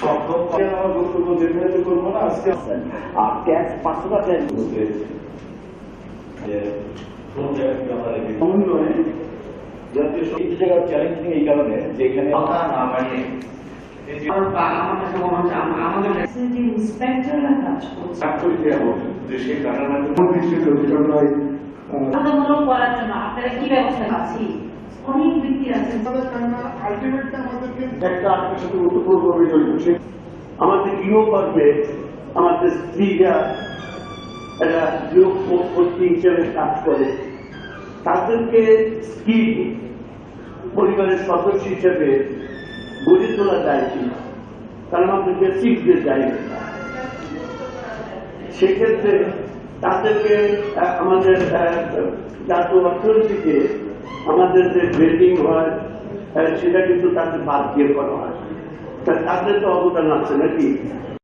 শব্দ আমার বক্তব্য দীর্ঘায়িত করব না আজকে আর ট্যাক্স পাঁচশো টাকা সমন্বয়ে জাতীয় এই জায়গার চ্যালেঞ্জিং এই কারণে যে এখানে কথা না বাড়িয়ে যে ইন্সপেক্টররা কাজ করছে চাকরিতে এবং দেশে কানাডা নিশ্চিত অধিকার নয় বাধ্যতামূলক করার জন্য আপনারা কি ব্যবস্থা আছে অনেক ব্যক্তি আছে একটা আপনার সাথে ওতপ্রোতভাবে জড়িত আমাদের গৃহকর্মে আমাদের স্ত্রীরা এরা গৃহপতি হিসেবে কাজ করে। তাদেরকে স্কিল পরিবারের সদস্য হিসেবে গড়ে তোলা যায় কিনা, তার মধ্যে বেসিক যে জায়গা সেক্ষেত্রে তাদেরকে আমাদের জাতীয় অর্থনীতিতে আমাদের যে গ্রেডিং হয় আহ, সেটা কিন্তু তাদের বাদ দিয়ে করা হয় তা তাদের তো অবদান আছে নাকি